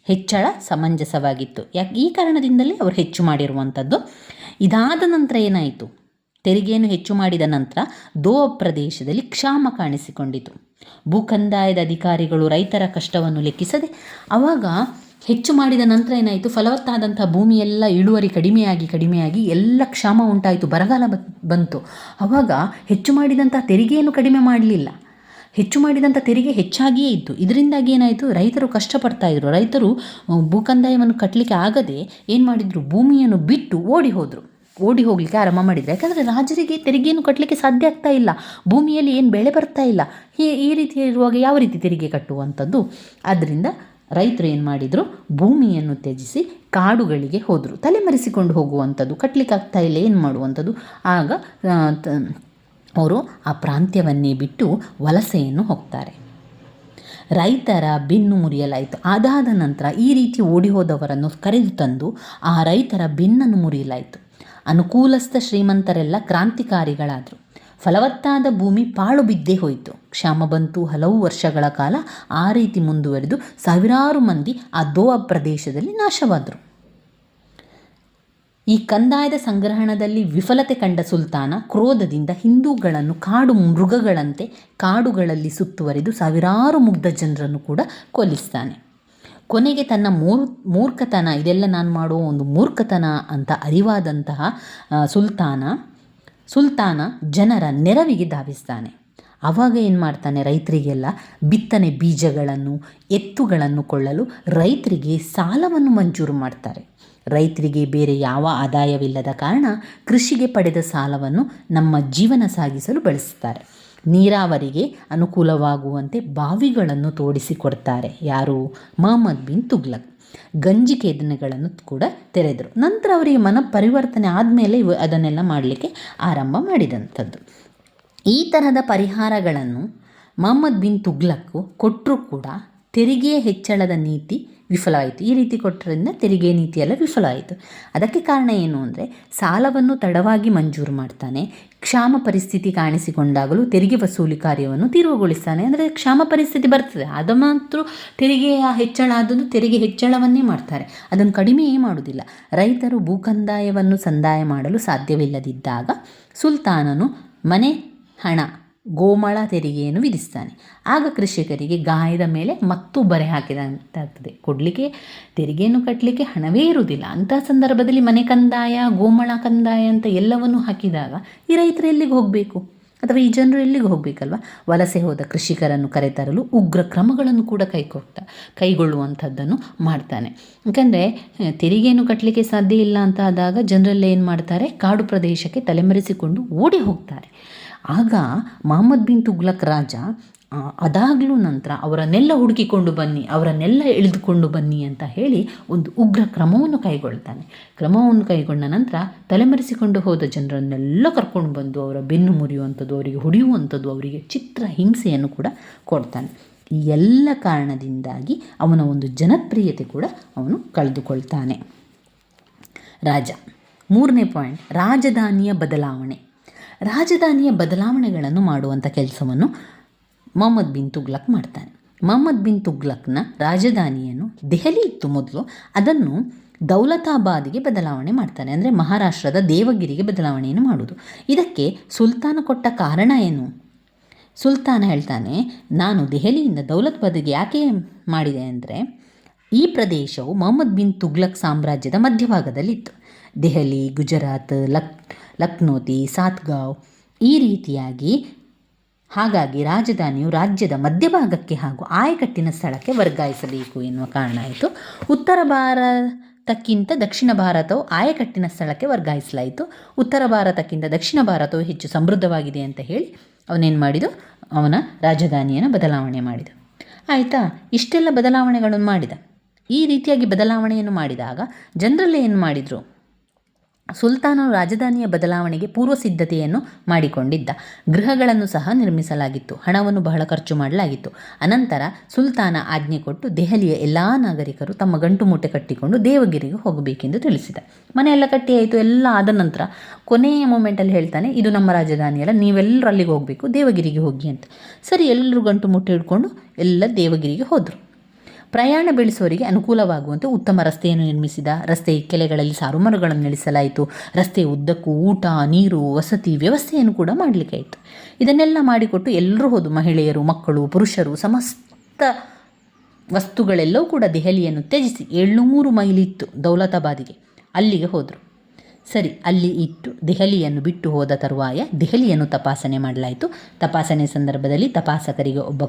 ಹೆಚ್ಚಳ ಸಮಂಜಸವಾಗಿತ್ತು. ಯಾಕೆ ಈ ಕಾರಣದಿಂದಲೇ ಅವರು ಹೆಚ್ಚು ಮಾಡಿರುವಂಥದ್ದು. ಇದಾದ ನಂತರ ಏನಾಯಿತು? ತೆರಿಗೆಯನ್ನು ಹೆಚ್ಚು ಮಾಡಿದ ನಂತರ ದೋ ಪ್ರದೇಶದಲ್ಲಿ ಕ್ಷಾಮ ಕಾಣಿಸಿಕೊಂಡಿತು. ಭೂಕಂದಾಯದ ಅಧಿಕಾರಿಗಳು ರೈತರ ಕಷ್ಟವನ್ನು ಲೆಕ್ಕಿಸದೆ ಆವಾಗ ಹೆಚ್ಚು ಮಾಡಿದ ನಂತರ ಏನಾಯಿತು? ಫಲವತ್ತಾದಂಥ ಭೂಮಿಯೆಲ್ಲ ಇಳುವರಿ ಕಡಿಮೆಯಾಗಿ ಕಡಿಮೆಯಾಗಿ ಎಲ್ಲ ಕ್ಷಾಮ ಉಂಟಾಯಿತು. ಬರಗಾಲ ಬಂತು. ಆವಾಗ ಹೆಚ್ಚು ಮಾಡಿದಂಥ ತೆರಿಗೆಯನ್ನು ಕಡಿಮೆ ಮಾಡಲಿಲ್ಲ. ಹೆಚ್ಚು ಮಾಡಿದಂಥ ತೆರಿಗೆ ಹೆಚ್ಚಾಗಿಯೇ ಇತ್ತು. ಇದರಿಂದಾಗಿ ಏನಾಯಿತು? ರೈತರು ಕಷ್ಟಪಡ್ತಾ ಇದ್ರು. ರೈತರು ಭೂಕಂದಾಯವನ್ನು ಕಟ್ಟಲಿಕ್ಕೆ ಆಗದೆ ಏನು ಮಾಡಿದರು? ಭೂಮಿಯನ್ನು ಬಿಟ್ಟು ಓಡಿ ಹೋದರು. ಓಡಿ ಹೋಗಲಿಕ್ಕೆ ಆರಂಭ ಮಾಡಿದ್ರು. ಯಾಕಂದರೆ ರಾಜರಿಗೆ ತೆರಿಗೆಯನ್ನು ಕಟ್ಟಲಿಕ್ಕೆ ಸಾಧ್ಯ ಆಗ್ತಾ ಇಲ್ಲ. ಭೂಮಿಯಲ್ಲಿ ಏನು ಬೆಳೆ ಬರ್ತಾ ಇಲ್ಲ. ಈ ಈ ರೀತಿ ಇರುವಾಗ ಯಾವ ರೀತಿ ತೆರಿಗೆ ಕಟ್ಟುವಂಥದ್ದು? ಆದ್ದರಿಂದ ರೈತರು ಏನು ಮಾಡಿದರು? ಭೂಮಿಯನ್ನು ತ್ಯಜಿಸಿ ಕಾಡುಗಳಿಗೆ ಹೋದರು. ತಲೆಮರೆಸಿಕೊಂಡು ಹೋಗುವಂಥದ್ದು ಕಟ್ಟಲಿಕ್ಕೆ ಆಗ್ತಾ ಇಲ್ಲ, ಏನು ಮಾಡುವಂಥದ್ದು? ಆಗ ಅವರು ಆ ಪ್ರಾಂತ್ಯವನ್ನೇ ಬಿಟ್ಟು ವಲಸೆಯನ್ನು ಹೋಗ್ತಾರೆ. ರೈತರ ಬೆನ್ನು ಮುರಿಯಲಾಯಿತು. ಅದಾದ ನಂತರ ಈ ರೀತಿ ಓಡಿ ಹೋದವರನ್ನು ಕರೆದು ತಂದು ಆ ರೈತರ ಬೆನ್ನನ್ನು ಮುರಿಯಲಾಯಿತು. ಅನುಕೂಲಸ್ಥ ಶ್ರೀಮಂತರೆಲ್ಲ ಕ್ರಾಂತಿಕಾರಿಗಳಾದರು. ಫಲವತ್ತಾದ ಭೂಮಿ ಪಾಳು ಬಿದ್ದೇ ಹೋಯಿತು. ಕ್ಷಾಮ ಬಂತು ಹಲವು ವರ್ಷಗಳ ಕಾಲ ಆ ರೀತಿ ಮುಂದುವರೆದು ಸಾವಿರಾರು ಮಂದಿ ಆ ದೋವಾ ಪ್ರದೇಶದಲ್ಲಿ ನಾಶವಾದರು. ಈ ಕಂದಾಯದ ಸಂಗ್ರಹಣದಲ್ಲಿ ವಿಫಲತೆ ಕಂಡ ಸುಲ್ತಾನ ಕ್ರೋಧದಿಂದ ಹಿಂದೂಗಳನ್ನು ಕಾಡು ಮೃಗಗಳಂತೆ ಕಾಡುಗಳಲ್ಲಿ ಸುತ್ತುವರಿದು ಸಾವಿರಾರು ಮುಗ್ಧ ಜನರನ್ನು ಕೂಡ ಕೊಲ್ಲಿಸ್ತಾನೆ. ಕೊನೆಗೆ ತನ್ನ ಮೂರ್, ಮೂರ್ಖತನ, ಇದೆಲ್ಲ ನಾನು ಮಾಡುವ ಒಂದು ಮೂರ್ಖತನ ಅಂತ ಅರಿವಾದಂತಹ ಸುಲ್ತಾನ ಸುಲ್ತಾನ ಜನರ ನೆರವಿಗೆ ಧಾವಿಸ್ತಾನೆ. ಆವಾಗ ಏನು ಮಾಡ್ತಾನೆ ರೈತರಿಗೆಲ್ಲ? ಬಿತ್ತನೆ ಬೀಜಗಳನ್ನು, ಎತ್ತುಗಳನ್ನು ಕೊಳ್ಳಲು ರೈತರಿಗೆ ಸಾಲವನ್ನು ಮಂಜೂರು ಮಾಡ್ತಾರೆ. ರೈತರಿಗೆ ಬೇರೆ ಯಾವ ಆದಾಯವಿಲ್ಲದ ಕಾರಣ ಕೃಷಿಗೆ ಪಡೆದ ಸಾಲವನ್ನು ನಮ್ಮ ಜೀವನ ಸಾಗಿಸಲು ಬಳಸ್ತಾರೆ. ನೀರಾವರಿಗೆ ಅನುಕೂಲವಾಗುವಂತೆ ಬಾವಿಗಳನ್ನು ತೋಡಿಸಿಕೊಡ್ತಾರೆ. ಯಾರು? ಮಹಮ್ಮದ್ ಬಿನ್ ತುಗ್ಲಕ್. ಗಂಜಿ ಕೇಂದ್ರಗಳನ್ನು ಕೂಡ ತೆರೆದರು. ನಂತರ ಅವರಿಗೆ ಮನ ಪರಿವರ್ತನೆ ಆದಮೇಲೆ ಇವ ಅದನ್ನೆಲ್ಲ ಮಾಡಲಿಕ್ಕೆ ಆರಂಭ ಮಾಡಿದಂಥದ್ದು. ಈ ತರಹದ ಪರಿಹಾರಗಳನ್ನು ಮಹಮ್ಮದ್ ಬಿನ್ ತುಗ್ಲಕ್ಕು ಕೊಟ್ಟರೂ ಕೂಡ ತೆರಿಗೆಯ ಹೆಚ್ಚಳದ ನೀತಿ ವಿಫಲವಾಯಿತು ಈ ರೀತಿ ಕೊಟ್ಟರಿಂದ ತೆರಿಗೆ ನೀತಿಯೆಲ್ಲ ವಿಫಲವಾಯಿತು ಅದಕ್ಕೆ ಕಾರಣ ಏನು ಅಂದರೆ ಸಾಲವನ್ನು ತಡವಾಗಿ ಮಂಜೂರು ಮಾಡ್ತಾನೆ. ಕ್ಷಾಮ ಪರಿಸ್ಥಿತಿ ಕಾಣಿಸಿಕೊಂಡಾಗಲೂ ತೆರಿಗೆ ವಸೂಲಿ ಕಾರ್ಯವನ್ನು ತೀವ್ರಗೊಳಿಸ್ತಾನೆ. ಅಂದರೆ ಕ್ಷಾಮ ಪರಿಸ್ಥಿತಿ ಬರ್ತದೆ. ಅದು ಮಾತ್ರ ತೆರಿಗೆಯ ಹೆಚ್ಚಳ ಆದದ್ದು ತೆರಿಗೆ ಹೆಚ್ಚಳವನ್ನೇ ಮಾಡ್ತಾರೆ. ಅದನ್ನು ಕಡಿಮೆಯೇ ಮಾಡುವುದಿಲ್ಲ. ರೈತರು ಭೂಕಂದಾಯವನ್ನು ಸಂದಾಯ ಮಾಡಲು ಸಾಧ್ಯವಿಲ್ಲದಿದ್ದಾಗ ಸುಲ್ತಾನನು ಮನೆ, ಹಣ ಗೋಮಳ ತೆರಿಗೆಯನ್ನು ವಿಧಿಸ್ತಾನೆ. ಆಗ ಕೃಷಿಕರಿಗೆ ಗಾಯದ ಮೇಲೆ ಮತ್ತು ಬರೆ ಹಾಕಿದಂತಾಗ್ತದೆ. ಕೊಡಲಿಕ್ಕೆ, ತೆರಿಗೆಯನ್ನು ಕಟ್ಟಲಿಕ್ಕೆ ಹಣವೇ ಇರುವುದಿಲ್ಲ. ಅಂತಹ ಸಂದರ್ಭದಲ್ಲಿ ಮನೆ ಕಂದಾಯ, ಗೋಮಳ ಕಂದಾಯ ಅಂತ ಎಲ್ಲವನ್ನು ಹಾಕಿದಾಗ ಈ ರೈತರು ಎಲ್ಲಿಗೆ ಹೋಗಬೇಕು? ಅಥವಾ ಈ ಜನರು ಎಲ್ಲಿಗೆ ಹೋಗಬೇಕಲ್ವ? ವಲಸೆ ಹೋದ ಕೃಷಿಕರನ್ನು ಕರೆತರಲು ಉಗ್ರ ಕ್ರಮಗಳನ್ನು ಕೂಡ ಕೈಕೊಟ್ಟ, ಕೈಗೊಳ್ಳುವಂಥದ್ದನ್ನು ಮಾಡ್ತಾನೆ. ಯಾಕಂದರೆ ತೆರಿಗೆಯನ್ನು ಕಟ್ಟಲಿಕ್ಕೆ ಸಾಧ್ಯ ಇಲ್ಲ ಅಂತ ಆದಾಗ ಜನರೆಲ್ಲ ಏನು ಮಾಡ್ತಾರೆ ಕಾಡು ಪ್ರದೇಶಕ್ಕೆ ತಲೆಮರೆಸಿಕೊಂಡು ಓಡಿ ಹೋಗ್ತಾರೆ. ಆಗ ಮಹಮ್ಮದ್ ಬಿನ್ ತುಗ್ಲಕ್ ರಾಜ ಅದಾಗ್ಲೂ ನಂತರ ಅವರನ್ನೆಲ್ಲ ಹುಡುಕಿಕೊಂಡು ಬನ್ನಿ, ಅವರನ್ನೆಲ್ಲ ಎಳೆದುಕೊಂಡು ಬನ್ನಿ ಅಂತ ಹೇಳಿ ಒಂದು ಉಗ್ರ ಕ್ರಮವನ್ನು ಕೈಗೊಳ್ತಾನೆ. ಕ್ರಮವನ್ನು ಕೈಗೊಂಡ ನಂತರ ತಲೆಮರೆಸಿಕೊಂಡು ಹೋದ ಜನರನ್ನೆಲ್ಲ ಕರ್ಕೊಂಡು ಬಂದು ಅವರ ಬೆನ್ನು ಮುರಿಯುವಂಥದ್ದು, ಅವರಿಗೆ ಹೊಡೆಯುವಂಥದ್ದು, ಅವರಿಗೆ ಚಿತ್ರ ಹಿಂಸೆಯನ್ನು ಕೂಡ ಕೊಡ್ತಾನೆ. ಈ ಎಲ್ಲ ಕಾರಣದಿಂದಾಗಿ ಅವನ ಒಂದು ಜನಪ್ರಿಯತೆ ಕೂಡ ಅವನು ಕಳೆದುಕೊಳ್ತಾನೆ. ರಾಜ, ಮೂರನೇ ಪಾಯಿಂಟ್ ರಾಜಧಾನಿಯ ಬದಲಾವಣೆ. ರಾಜಧಾನಿಯ ಬದಲಾವಣೆಗಳನ್ನು ಮಾಡುವಂಥ ಕೆಲಸವನ್ನು ಮೊಹಮ್ಮದ್ ಬಿನ್ ತುಗ್ಲಕ್ ಮಾಡ್ತಾನೆ. ಮೊಹಮ್ಮದ್ ಬಿನ್ ತುಗ್ಲಕ್ನ ರಾಜಧಾನಿಯನ್ನು ದೆಹಲಿ ಇತ್ತು ಮೊದಲು, ಅದನ್ನು ದೌಲತಾಬಾದಿಗೆ ಬದಲಾವಣೆ ಮಾಡ್ತಾನೆ. ಅಂದರೆ ಮಹಾರಾಷ್ಟ್ರದ ದೇವಗಿರಿಗೆ ಬದಲಾವಣೆಯನ್ನು ಮಾಡುವುದು ಇದಕ್ಕೆ ಸುಲ್ತಾನ ಕೊಟ್ಟ ಕಾರಣ ಏನು? ಸುಲ್ತಾನ ಹೇಳ್ತಾನೆ, ನಾನು ದೆಹಲಿಯಿಂದ ದೌಲತಾಬಾದಿಗೆ ಯಾಕೆ ಮಾಡಿದೆ ಅಂದರೆ, ಈ ಪ್ರದೇಶವು ಮೊಹಮ್ಮದ್ ಬಿನ್ ತುಗ್ಲಕ್ ಸಾಮ್ರಾಜ್ಯದ ಮಧ್ಯಭಾಗದಲ್ಲಿತ್ತು. ದೆಹಲಿ, ಗುಜರಾತ್, ಲಕ್ ಲಕ್ನೋತಿ ಸಾತ್ಗಾಂವ್ ಈ ರೀತಿಯಾಗಿ ಹಾಗಾಗಿ ರಾಜಧಾನಿಯು ರಾಜ್ಯದ ಮಧ್ಯಭಾಗಕ್ಕೆ ಹಾಗೂ ಆಯಕಟ್ಟಿನ ಸ್ಥಳಕ್ಕೆ ವರ್ಗಾಯಿಸಬೇಕು ಎನ್ನುವ ಕಾರಣ ಆಯಿತು. ಉತ್ತರ ಭಾರತಕ್ಕಿಂತ ದಕ್ಷಿಣ ಭಾರತವು ಆಯಕಟ್ಟಿನ ಸ್ಥಳಕ್ಕೆ ವರ್ಗಾಯಿಸಲಾಯಿತು. ಉತ್ತರ ಭಾರತಕ್ಕಿಂತ ದಕ್ಷಿಣ ಭಾರತವು ಹೆಚ್ಚು ಸಮೃದ್ಧವಾಗಿದೆ ಅಂತ ಹೇಳಿ ಅವನೇನು ಮಾಡಿದು? ಅವನ ರಾಜಧಾನಿಯನ್ನು ಬದಲಾವಣೆ ಮಾಡಿದ. ಆಯಿತಾ? ಇಷ್ಟೆಲ್ಲ ಬದಲಾವಣೆಗಳನ್ನು ಮಾಡಿದ. ಈ ರೀತಿಯಾಗಿ ಬದಲಾವಣೆಯನ್ನು ಮಾಡಿದಾಗ ಜನರಲ್ಲೇ ಏನು ಮಾಡಿದರು? ಸುಲ್ತಾನನು ರಾಜಧಾನಿಯ ಬದಲಾವಣೆಗೆ ಪೂರ್ವ ಸಿದ್ಧತೆಯನ್ನು ಮಾಡಿಕೊಂಡಿದ್ದ. ಗೃಹಗಳನ್ನು ಸಹ ನಿರ್ಮಿಸಲಾಗಿತ್ತು. ಹಣವನ್ನು ಬಹಳ ಖರ್ಚು ಮಾಡಲಾಗಿತ್ತು. ಅನಂತರ ಸುಲ್ತಾನ ಆಜ್ಞೆ ಕೊಟ್ಟು ದೆಹಲಿಯ ಎಲ್ಲ ನಾಗರಿಕರು ತಮ್ಮ ಗಂಟು ಮೂಟೆ ಕಟ್ಟಿಕೊಂಡು ದೇವಗಿರಿಗೆ ಹೋಗಬೇಕೆಂದು ತಿಳಿಸಿದ. ಮನೆಯೆಲ್ಲ ಕಟ್ಟಿಯಾಯಿತು ಎಲ್ಲ ಆದ ನಂತರ ಕೊನೆಯ ಮೂಮೆಂಟಲ್ಲಿ ಹೇಳ್ತಾನೆ, ಇದು ನಮ್ಮ ರಾಜಧಾನಿಯಲ್ಲ ನೀವೆಲ್ಲರೂ ಅಲ್ಲಿಗೆ ಹೋಗಬೇಕು, ದೇವಗಿರಿಗೆ ಹೋಗಿ ಅಂತ. ಸರಿ, ಎಲ್ಲರೂ ಗಂಟು ಮೂಟೆ ಹಿಡ್ಕೊಂಡು ಎಲ್ಲ ದೇವಗಿರಿಗೆ ಹೋದರು. ಪ್ರಯಾಣ ಬೆಳೆಸುವವರಿಗೆ ಅನುಕೂಲವಾಗುವಂತೆ ಉತ್ತಮ ರಸ್ತೆಯನ್ನು ನಿರ್ಮಿಸಿದ ರಸ್ತೆ ಕೆಲೆಗಳಲ್ಲಿ ಸಾರು ಮರಗಳನ್ನು ನೆಲೆಸಲಾಯಿತು. ರಸ್ತೆ ಉದ್ದಕ್ಕೂ ಊಟ, ನೀರು, ವಸತಿ ವ್ಯವಸ್ಥೆಯನ್ನು ಕೂಡ ಮಾಡಲಿಕ್ಕಾಯಿತು ಇದನ್ನೆಲ್ಲ ಮಾಡಿಕೊಟ್ಟು ಎಲ್ಲರೂ ಹೋದು, ಮಹಿಳೆಯರು, ಮಕ್ಕಳು, ಪುರುಷರು, ಸಮಸ್ತ ವಸ್ತುಗಳೆಲ್ಲವೂ ಕೂಡ ದೆಹಲಿಯನ್ನು ತ್ಯಜಿಸಿ ಏಳ್ನೂರು ಮೈಲಿತ್ತು ದೌಲತಾಬಾದಿಗೆ. ಅಲ್ಲಿಗೆ ಹೋದರು. ಸರಿ, ಅಲ್ಲಿ ಇಟ್ಟು ದೆಹಲಿಯನ್ನು ಬಿಟ್ಟು ಹೋದ ತರುವಾಯ ದೆಹಲಿಯನ್ನು ತಪಾಸಣೆ ಮಾಡಲಾಯಿತು. ತಪಾಸಣೆ ಸಂದರ್ಭದಲ್ಲಿ ತಪಾಸಕರಿಗೆ ಒಬ್ಬ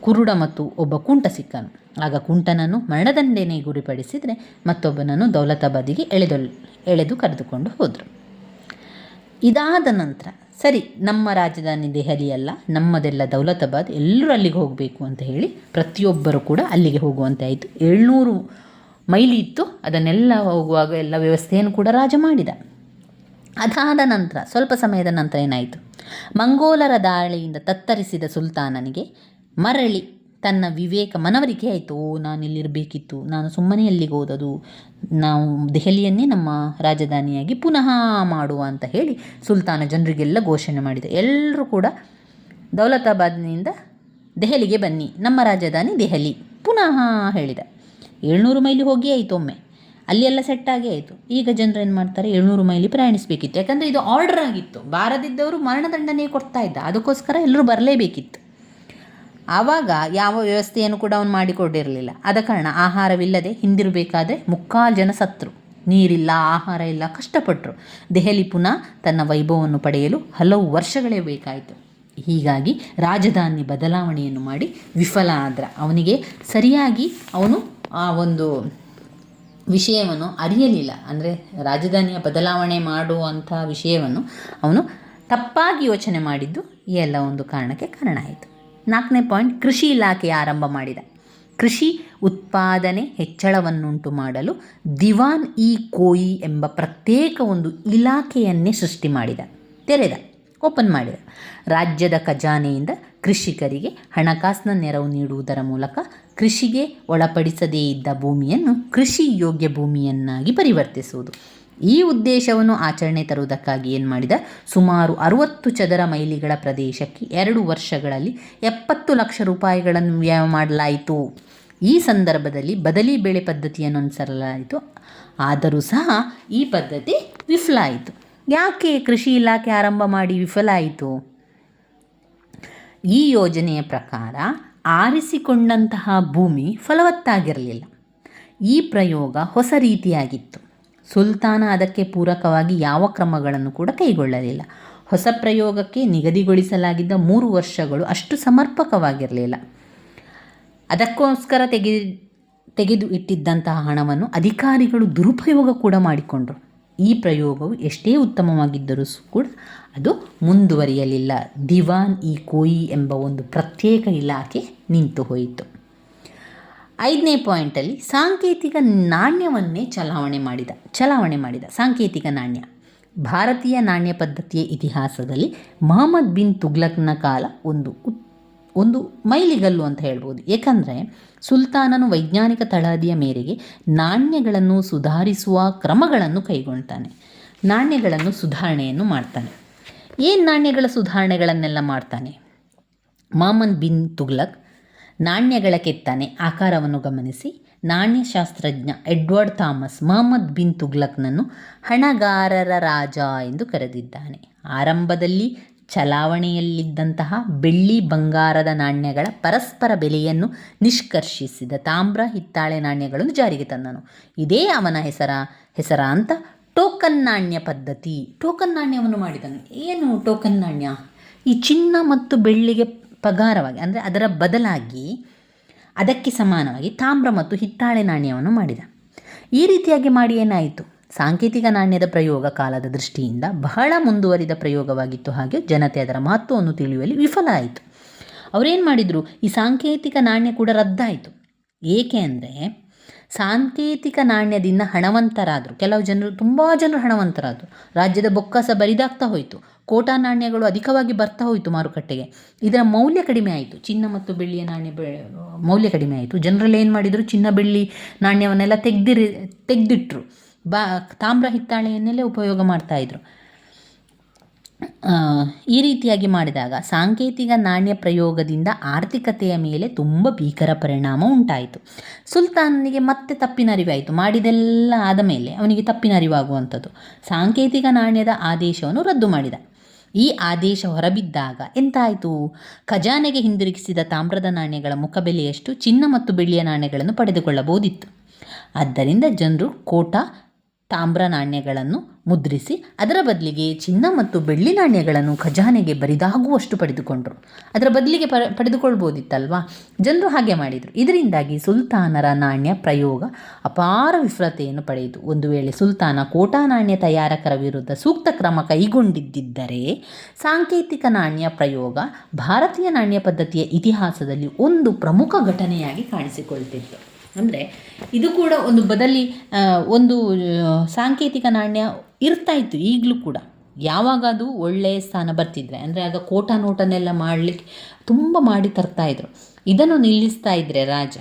ಕುರುಡ ಮತ್ತು ಒಬ್ಬ ಕುಂಟ ಸಿಕ್ಕನು. ಆಗ ಕುಂಟನನ್ನು ಮರಣದಂಡನೆ ಗುರಿಪಡಿಸಿದರೆ ಮತ್ತೊಬ್ಬನನ್ನು ದೌಲತಾಬಾದಿಗೆ ಎಳೆದೊಲ್ ಎಳೆದು ಕರೆದುಕೊಂಡು ಹೋದರು. ಇದಾದ ನಂತರ, ಸರಿ, ನಮ್ಮ ರಾಜಧಾನಿ ದೆಹಲಿಯಲ್ಲ ನಮ್ಮದೆಲ್ಲ ದೌಲತಾಬಾದ್ ಎಲ್ಲರೂ ಅಲ್ಲಿಗೆ ಹೋಗಬೇಕು ಅಂತ ಹೇಳಿ ಪ್ರತಿಯೊಬ್ಬರು ಕೂಡ ಅಲ್ಲಿಗೆ ಹೋಗುವಂತೆ ಆಯಿತು. ಏಳ್ನೂರು ಮೈಲಿ ಇತ್ತು, ಅದನ್ನೆಲ್ಲ ಹೋಗುವಾಗ ಎಲ್ಲ ವ್ಯವಸ್ಥೆಯನ್ನು ಕೂಡ ರಾಜ ಮಾಡಿದ. ಅದಾದ ನಂತರ, ಸ್ವಲ್ಪ ಸಮಯದ ನಂತರ ಏನಾಯಿತು? ಮಂಗೋಲರ ದಾಳಿಯಿಂದ ತತ್ತರಿಸಿದ ಸುಲ್ತಾನನಿಗೆ ಮರಳಿ ತನ್ನ ವಿವೇಕ ಮನವರಿಕೆ ಆಯಿತು. ಓ, ನಾನು ಇಲ್ಲಿರಬೇಕಿತ್ತು ನಾನು ಸುಮ್ಮನೆ ಎಲ್ಲಿಗೆ ಹೋದದು? ನಾವು ದೆಹಲಿಯನ್ನೇ ನಮ್ಮ ರಾಜಧಾನಿಯಾಗಿ ಪುನಃ ಮಾಡುವ ಅಂತ ಹೇಳಿ ಸುಲ್ತಾನ ಜನರಿಗೆಲ್ಲ ಘೋಷಣೆ ಮಾಡಿದ. ಎಲ್ಲರೂ ಕೂಡ ದೌಲತಾಬಾದ್ನಿಂದ ದೆಹಲಿಗೆ ಬನ್ನಿ. ನಮ್ಮ ರಾಜಧಾನಿ ದೆಹಲಿ, ಪುನಃ ಹೇಳಿದ. ಏಳ್ನೂರು ಮೈಲಿ ಹೋಗಿ ಆಯಿತು ಒಮ್ಮೆ. ಅಲ್ಲಿ ಎಲ್ಲ ಸೆಟ್ ಆಗೇ ಆಯಿತು. ಈಗ ಜನರು ಏನು ಮಾಡ್ತಾರೆ? ಏಳ್ನೂರು ಮೈಲಿ ಪ್ರಯಾಣಿಸಬೇಕಿತ್ತು. ಯಾಕಂದರೆ ಇದು ಆರ್ಡರ್ ಆಗಿತ್ತು. ಬಾರದಿದ್ದವರು ಮರಣದಂಡನೆ ಕೊಡ್ತಾ ಇದ್ದ. ಅದಕ್ಕೋಸ್ಕರ ಎಲ್ಲರೂ ಬರಲೇಬೇಕಿತ್ತು. ಆವಾಗ ಯಾವ ವ್ಯವಸ್ಥೆಯನ್ನು ಕೂಡ ಅವನು ಮಾಡಿಕೊಂಡಿರಲಿಲ್ಲ ಆದ ಕಾರಣ ಆಹಾರವಿಲ್ಲದೆ ಹಿಂದಿರಬೇಕಾದ್ರೆ ಮುಕ್ಕಾಲು ಜನ ಸತ್ರು. ನೀರಿಲ್ಲ, ಆಹಾರ ಇಲ್ಲ ಕಷ್ಟಪಟ್ಟರು ದೆಹಲಿ ಪುನಃ ತನ್ನ ವೈಭವವನ್ನು ಪಡೆಯಲು ಹಲವು ವರ್ಷಗಳೇ ಬೇಕಾಯಿತು. ಹೀಗಾಗಿ ರಾಜಧಾನಿ ಬದಲಾವಣೆಯನ್ನು ಮಾಡಿ ವಿಫಲ ಆದ್ರ. ಅವನಿಗೆ ಸರಿಯಾಗಿ ಅವನು ಆ ಒಂದು ವಿಷಯವನ್ನು ಅರಿಯಲಿಲ್ಲ. ಅಂದರೆ ರಾಜಧಾನಿಯ ಬದಲಾವಣೆ ಮಾಡುವಂಥ ವಿಷಯವನ್ನು ಅವನು ತಪ್ಪಾಗಿ ಯೋಚನೆ ಮಾಡಿದ್ದು ಈ ಎಲ್ಲ ಒಂದು ಕಾರಣಕ್ಕೆ ಕಾರಣ ಆಯಿತು. ನಾಲ್ಕನೇ ಪಾಯಿಂಟ್, ಕೃಷಿ ಇಲಾಖೆ ಆರಂಭ ಮಾಡಿದ. ಕೃಷಿ ಉತ್ಪಾದನೆ ಹೆಚ್ಚಳವನ್ನುಂಟು ಮಾಡಲು ದಿವಾನ್ ಇ ಕೋಯಿ ಎಂಬ ಪ್ರತ್ಯೇಕ ಒಂದು ಇಲಾಖೆಯನ್ನೇ ಸೃಷ್ಟಿ ಮಾಡಿದ. ತೆರೆದ. ಓಪನ್ ಮಾಡಿದೆ ರಾಜ್ಯದ ಖಜಾನೆಯಿಂದ ಕೃಷಿಕರಿಗೆ ಹಣಕಾಸಿನ ನೆರವು ನೀಡುವುದರ ಮೂಲಕ ಕೃಷಿಗೆ ಒಳಪಡಿಸದೇ ಇದ್ದ ಭೂಮಿಯನ್ನು ಕೃಷಿ ಯೋಗ್ಯ ಭೂಮಿಯನ್ನಾಗಿ ಪರಿವರ್ತಿಸುವುದು. ಈ ಉದ್ದೇಶವನ್ನು ಆಚರಣೆ ತರುವುದಕ್ಕಾಗಿ ಏನು ಮಾಡಿದ? ಸುಮಾರು ಅರುವತ್ತು ಚದರ ಮೈಲಿಗಳ ಪ್ರದೇಶಕ್ಕೆ ಎರಡು ವರ್ಷಗಳಲ್ಲಿ ಎಪ್ಪತ್ತು ಲಕ್ಷ ರೂಪಾಯಿಗಳನ್ನು ವ್ಯಯ ಮಾಡಲಾಯಿತು. ಈ ಸಂದರ್ಭದಲ್ಲಿ ಬದಲಿ ಬೆಳೆ ಪದ್ಧತಿಯನ್ನು ಅನುಸರಿಸಲಾಯಿತು ಆದರೂ ಸಹ ಈ ಪದ್ಧತಿ ವಿಫಲ ಆಯಿತು. ಯಾಕೆ ಕೃಷಿ ಇಲಾಖೆ ಆರಂಭ ಮಾಡಿ ವಿಫಲ ಆಯಿತು? ಈ ಯೋಜನೆಯ ಪ್ರಕಾರ ಆರಿಸಿಕೊಂಡಂತಹ ಭೂಮಿ ಫಲವತ್ತಾಗಿರಲಿಲ್ಲ. ಈ ಪ್ರಯೋಗ ಹೊಸ ರೀತಿಯಾಗಿತ್ತು. ಸುಲ್ತಾನ ಅದಕ್ಕೆ ಪೂರಕವಾಗಿ ಯಾವ ಕ್ರಮಗಳನ್ನು ಕೂಡ ಕೈಗೊಳ್ಳಲಿಲ್ಲ. ಹೊಸ ಪ್ರಯೋಗಕ್ಕೆ ನಿಗದಿಗೊಳಿಸಲಾಗಿದ್ದ ಮೂರು ವರ್ಷಗಳು ಅಷ್ಟು ಸಮರ್ಪಕವಾಗಿರಲಿಲ್ಲ. ಅದಕ್ಕೋಸ್ಕರ ತೆಗೆ ತೆಗೆದು ಇಟ್ಟಿದ್ದಂತಹ ಹಣವನ್ನು ಅಧಿಕಾರಿಗಳು ದುರುಪಯೋಗ ಕೂಡ ಮಾಡಿಕೊಂಡರು. ಈ ಪ್ರಯೋಗವು ಎಷ್ಟೇ ಉತ್ತಮವಾಗಿದ್ದರೂ ಕೂಡ ಅದು ಮುಂದುವರಿಯಲಿಲ್ಲ. ದಿವಾನ್ ಇ ಕೋಯಿ ಎಂಬ ಒಂದು ಪ್ರತ್ಯೇಕ ಇಲಾಖೆ ನಿಂತು ಹೋಯಿತು. ಐದನೇ ಪಾಯಿಂಟಲ್ಲಿ ಸಾಂಕೇತಿಕ ನಾಣ್ಯವನ್ನೇ ಚಲಾವಣೆ ಮಾಡಿದ ಚಲಾವಣೆ ಮಾಡಿದ ಸಾಂಕೇತಿಕ ನಾಣ್ಯ. ಭಾರತೀಯ ನಾಣ್ಯ ಪದ್ಧತಿಯ ಇತಿಹಾಸದಲ್ಲಿ ಮಹಮ್ಮದ್ ಬಿನ್ ತುಗ್ಲಕ್ನ ಕಾಲ ಒಂದು ಒಂದು ಮೈಲಿಗಲ್ಲು ಅಂತ ಹೇಳ್ಬೋದು. ಏಕೆಂದರೆ ಸುಲ್ತಾನನು ವೈಜ್ಞಾನಿಕ ತಳಹದಿಯ ಮೇರೆಗೆ ನಾಣ್ಯಗಳನ್ನು ಸುಧಾರಿಸುವ ಕ್ರಮಗಳನ್ನು ಕೈಗೊಳ್ತಾನೆ ನಾಣ್ಯಗಳನ್ನು ಸುಧಾರಣೆಯನ್ನು ಮಾಡ್ತಾನೆ. ಏನು ನಾಣ್ಯಗಳ ಸುಧಾರಣೆಗಳನ್ನೆಲ್ಲ ಮಾಡ್ತಾನೆ? ಮಾಮನ್ ಬಿನ್ ತುಗ್ಲಕ್ ನಾಣ್ಯಗಳ ಕೆತ್ತನೆ. ಆಕಾರವನ್ನು ಗಮನಿಸಿ. ನಾಣ್ಯಶಾಸ್ತ್ರಜ್ಞ ಎಡ್ವರ್ಡ್ ಥಾಮಸ್ ಮಹಮ್ಮದ್ ಬಿನ್ ತುಗ್ಲಕ್ನನ್ನು ಹಣಗಾರರ ರಾಜ ಎಂದು ಕರೆದಿದ್ದಾನೆ. ಆರಂಭದಲ್ಲಿ ಚಲಾವಣೆಯಲ್ಲಿದ್ದಂತಹ ಬೆಳ್ಳಿ ಬಂಗಾರದ ನಾಣ್ಯಗಳ ಪರಸ್ಪರ ಬೆಲೆಯನ್ನು ನಿಷ್ಕರ್ಷಿಸಿದ ತಾಮ್ರ ಹಿತ್ತಾಳೆ ನಾಣ್ಯಗಳನ್ನು ಜಾರಿಗೆ ತಂದನು. ಇದೇ ಅವನ ಹೆಸರ ಹೆಸರಾಂತ ಟೋಕನ್ ನಾಣ್ಯ ಪದ್ಧತಿ. ಟೋಕನ್ ನಾಣ್ಯವನ್ನು ಮಾಡಿದನು. ಏನು ಟೋಕನ್ ನಾಣ್ಯ? ಈ ಚಿನ್ನ ಮತ್ತು ಬೆಳ್ಳಿಗೆ ಪಗಾರವಾಗಿ, ಅಂದರೆ ಅದರ ಬದಲಾಗಿ ಅದಕ್ಕೆ ಸಮಾನವಾಗಿ ತಾಮ್ರ ಮತ್ತು ಹಿತ್ತಾಳೆ ನಾಣ್ಯವನ್ನು ಮಾಡಿದ. ಈ ರೀತಿಯಾಗಿ ಮಾಡಿ ಏನಾಯಿತು? ಸಾಂಕೇತಿಕ ನಾಣ್ಯದ ಪ್ರಯೋಗ ಕಾಲದ ದೃಷ್ಟಿಯಿಂದ ಬಹಳ ಮುಂದುವರಿದ ಪ್ರಯೋಗವಾಗಿತ್ತು ಹಾಗೆ ಜನತೆ ಅದರ ಮಹತ್ವವನ್ನು ತಿಳಿಯುವಲ್ಲಿ ವಿಫಲ ಆಯಿತು. ಅವರೇನು ಮಾಡಿದರು? ಈ ಸಾಂಕೇತಿಕ ನಾಣ್ಯ ಕೂಡ ರದ್ದಾಯಿತು. ಏಕೆ ಅಂದರೆ ಸಾಂಕೇತಿಕ ನಾಣ್ಯದಿಂದ ಹಣವಂತರಾದರು, ಕೆಲವು ಜನರು, ತುಂಬ ಜನರು ಹಣವಂತರಾದರು, ರಾಜ್ಯದ ಬೊಕ್ಕಸ ಬರಿದಾಗ್ತಾ ಹೋಯಿತು, ಕೋಟಾ ನಾಣ್ಯಗಳು ಅಧಿಕವಾಗಿ ಬರ್ತಾ ಹೋಯಿತು ಮಾರುಕಟ್ಟೆಗೆ. ಇದರ ಮೌಲ್ಯ ಕಡಿಮೆ ಆಯಿತು, ಚಿನ್ನ ಮತ್ತು ಬೆಳ್ಳಿಯ ನಾಣ್ಯ ಮೌಲ್ಯ ಕಡಿಮೆ ಆಯಿತು. ಜನರಲ್ಲಿ ಏನು ಮಾಡಿದರು? ಚಿನ್ನ, ಬೆಳ್ಳಿ ನಾಣ್ಯವನ್ನೆಲ್ಲ ತೆಗೆದಿರಿ, ತೆಗೆದಿಟ್ರು. ಬಾ, ತಾಮ್ರ ಹಿತ್ತಾಳೆಯನ್ನೆಲ್ಲೇ ಉಪಯೋಗ ಮಾಡ್ತಾಯಿದ್ರು ಈ ರೀತಿಯಾಗಿ ಮಾಡಿದಾಗ ಸಾಂಕೇತಿಕ ನಾಣ್ಯ ಪ್ರಯೋಗದಿಂದ ಆರ್ಥಿಕತೆಯ ಮೇಲೆ ತುಂಬ ಭೀಕರ ಪರಿಣಾಮ ಉಂಟಾಯಿತು. ಸುಲ್ತಾನನಿಗೆ ಮತ್ತೆ ತಪ್ಪಿನ ಅರಿವಾಯಿತು. ಮಾಡಿದೆಲ್ಲ ಆದ ಮೇಲೆ ಅವನಿಗೆ ತಪ್ಪಿನ ಅರಿವಾಗುವಂಥದ್ದು. ಸಾಂಕೇತಿಕ ನಾಣ್ಯದ ಆದೇಶವನ್ನು ರದ್ದು ಮಾಡಿದ. ಈ ಆದೇಶ ಹೊರಬಿದ್ದಾಗ ಎಂತಾಯಿತು? ಖಜಾನೆಗೆ ಹಿಂದಿರುಗಿಸಿದ ತಾಮ್ರದ ನಾಣ್ಯಗಳ ಮುಖಬೆಲೆಯಷ್ಟು ಚಿನ್ನ ಮತ್ತು ಬೆಳ್ಳಿಯ ನಾಣ್ಯಗಳನ್ನು ಪಡೆದುಕೊಳ್ಳಬಹುದಿತ್ತು. ಆದ್ದರಿಂದ ಜನರು ಕೋಟಾ ತಾಮ್ರ ನಾಣ್ಯಗಳನ್ನು ಮುದ್ರಿಸಿ, ಅದರ ಬದಲಿಗೆ ಚಿನ್ನ ಮತ್ತು ಬೆಳ್ಳಿ ನಾಣ್ಯಗಳನ್ನು ಖಜಾನೆಗೆ ಬರಿದಾಗುವಷ್ಟು ಪಡೆದುಕೊಂಡರು. ಅದರ ಬದಲಿಗೆ ಪ ಪಡೆದುಕೊಳ್ಬೋದಿತ್ತಲ್ವಾ? ಜನರು ಹಾಗೆ ಮಾಡಿದರು. ಇದರಿಂದಾಗಿ ಸುಲ್ತಾನರ ನಾಣ್ಯ ಪ್ರಯೋಗ ಅಪಾರ ವಿಫಲತೆಯನ್ನು ಪಡೆಯಿತು. ಒಂದು ವೇಳೆ ಸುಲ್ತಾನ ಕೋಟಾ ನಾಣ್ಯ ತಯಾರಕರ ವಿರುದ್ಧ ಸೂಕ್ತ ಕ್ರಮ ಕೈಗೊಂಡಿದ್ದರೆ ಸಾಂಕೇತಿಕ ನಾಣ್ಯ ಪ್ರಯೋಗ ಭಾರತೀಯ ನಾಣ್ಯ ಪದ್ಧತಿಯ ಇತಿಹಾಸದಲ್ಲಿ ಒಂದು ಪ್ರಮುಖ ಘಟನೆಯಾಗಿ ಕಾಣಿಸಿಕೊಳ್ತಿತ್ತು. ಅಂದರೆ ಇದು ಕೂಡ ಒಂದು ಬದಲಿ ಒಂದು ಸಾಂಕೇತಿಕ ನಾಣ್ಯ ಇರ್ತಾ ಇತ್ತು ಈಗಲೂ ಕೂಡ. ಯಾವಾಗ ಅದು ಒಳ್ಳೆಯ ಸ್ಥಾನ ಬರ್ತಿದ್ರೆ, ಅಂದರೆ ಆಗ ಕೋಟ ನೋಟನೆಲ್ಲ ಮಾಡಲಿಕ್ಕೆ ತುಂಬ ಮಾಡಿ ತರ್ತಾ ಇದ್ರು. ಇದನ್ನು ನಿಲ್ಲಿಸ್ತಾ ಇದ್ದರೆ ರಾಜ